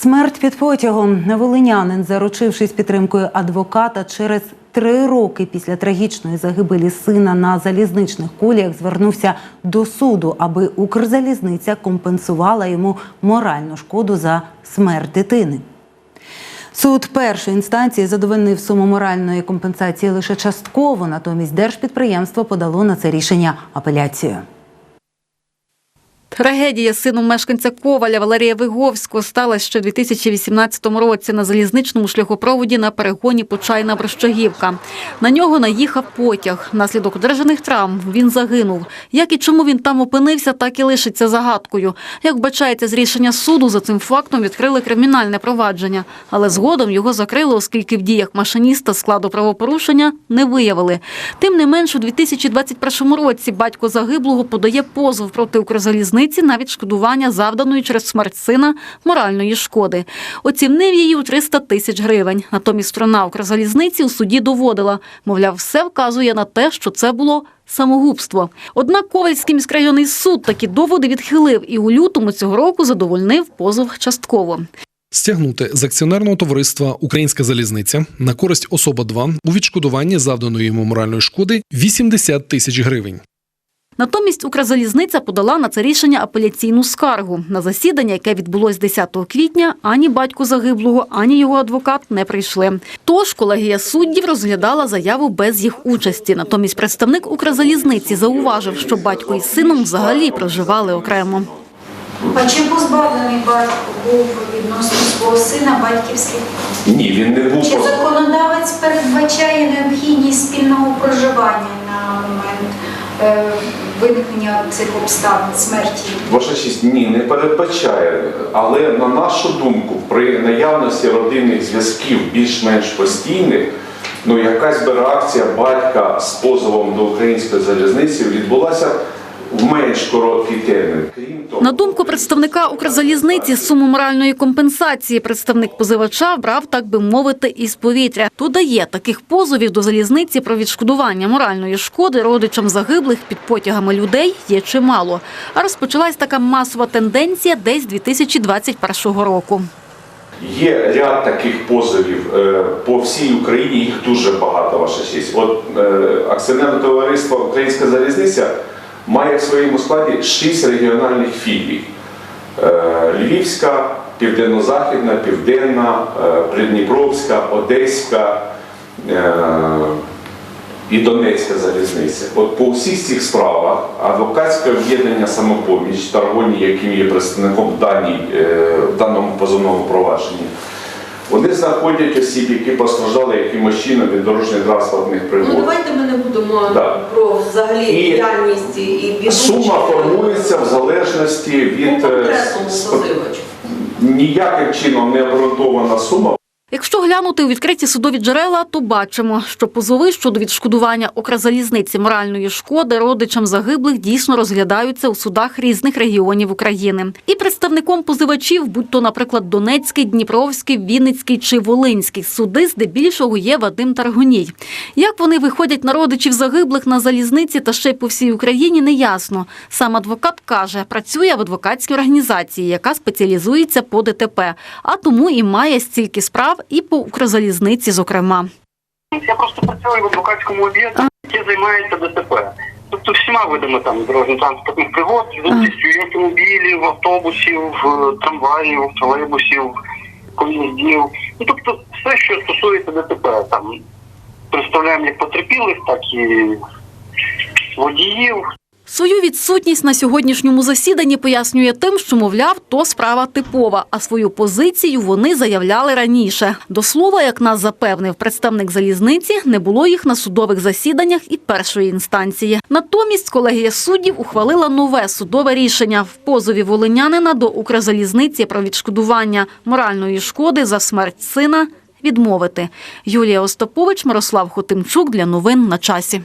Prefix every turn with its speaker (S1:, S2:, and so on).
S1: Смерть під потягом. Волинянин, заручившись підтримкою адвоката, через три роки після трагічної загибелі сина на залізничних коліях звернувся до суду, аби Укрзалізниця компенсувала йому моральну шкоду за смерть дитини. Суд першої інстанції задовольнив суму моральної компенсації лише частково, натомість держпідприємство подало на це рішення апеляцію.
S2: Трагедія сином мешканця Коваля Валерія Виговського сталася ще у 2018 році на залізничному шляхопроводі на перегоні Почайна Брощагівка. На нього наїхав потяг. Внаслідок одержаних травм він загинув. Як і чому він там опинився, так і лишиться загадкою. Як вбачається з рішення суду, за цим фактом відкрили кримінальне провадження, але згодом його закрили, оскільки в діях машиніста складу правопорушення не виявили. Тим не менш, у 2021 році батько загиблого подає позов проти Укрзалізниці на відшкодування завданої через смерть сина моральної шкоди. Оцінив її у 300 тисяч гривень. Натомість сторона Укрзалізниці у суді доводила, мовляв, все вказує на те, що це було самогубство. Однак Ковальський міськрайонний суд такі доводи відхилив і у лютому цього року задовольнив позов частково.
S3: Стягнути з акціонерного товариства Українська залізниця на користь особа 2 у відшкодуванні завданої йому моральної шкоди 80 тисяч гривень.
S2: Натомість Укрзалізниця подала на це рішення апеляційну скаргу. На засідання, яке відбулось 10 квітня, ані батько загиблого, ані його адвокат не прийшли. Тож колегія суддів розглядала заяву без їх участі. Натомість представник Укрзалізниці зауважив, що батько із сином взагалі проживали окремо.
S4: А чи позбавлений батько був відносно свого сина батьківських?
S5: Ні, він не був
S4: Чи законодавець передбачає необхідність спільного проживання на момент е, виникнення цих обставин смерті?
S5: Ваша честь, ні, не передбачає. Але на нашу думку, при наявності родинних зв'язків більш-менш постійних, ну якась би реакція батька з позовом до української залізниці відбулася в менш короткий термін.
S2: На думку представника Укрзалізниці, суму моральної компенсації представник позивача брав, так би мовити, із повітря. Додає, таких позовів до залізниці про відшкодування моральної шкоди родичам загиблих під потягами людей є чимало. А розпочалась така масова тенденція десь 2021 року.
S5: Є ряд таких позовів е, по всій Україні, їх дуже багато, ваша честь. От е, акціонерне товариство Українська залізниця має в своєму складі шість регіональних філій: Е, Львівська, Південно-Західна, Південна, е, Придніпровська, Одеська. е, і Донецька залізниця. От по всіх цих справах адвокатське об'єднання самопоміч, Таргоні, яким є представником в, даній, в даному позовному провадженні, знаходять осіб, які постраждали якимось чином від дорожньо-транспортних
S6: Ну давайте ми не будемо
S5: Да.
S6: про взагалі
S5: І
S6: діяльність і відлучення.
S5: Сума формується в залежності від е,
S6: конкретному позивачу.
S5: ніяким чином не обґрунтована сума.
S2: Якщо глянути у відкриті судові джерела, то бачимо, що позови щодо відшкодування Укрзалізниці моральної шкоди родичам загиблих дійсно розглядаються у судах різних регіонів України. І представником позивачів, будь то, наприклад, Донецький, Дніпровський, Вінницький чи Волинський суди, здебільшого є Вадим Таргоній. Як вони виходять на родичів загиблих на залізниці та ще й по всій Україні, не ясно. Сам адвокат каже, працює в адвокатській організації, яка спеціалізується по ДТП, а тому і має стільки справ і по Укрзалізниці, зокрема.
S7: Я просто працюю в адвокатському об'єднанні, яке займається ДТП. Тобто всіма видами там дорожньо-транспортних пригод, з участю автомобілів, автобусів, е, трамваїв, тролейбусів, поїздів. Ну тобто все, що стосується ДТП, там представляємо як потерпілих, так і водіїв,
S2: Свою відсутність на сьогоднішньому засіданні пояснює тим, що, мовляв, то справа типова, а свою позицію вони заявляли раніше. До слова, як нас запевнив представник залізниці, не було їх на судових засіданнях і першої інстанції. Натомість колегія суддів ухвалила нове судове рішення в позові волинянина до Укрзалізниці про відшкодування моральної шкоди за смерть сина відмовити. Юлія Остапович, Мирослав Хотимчук для новин на часі.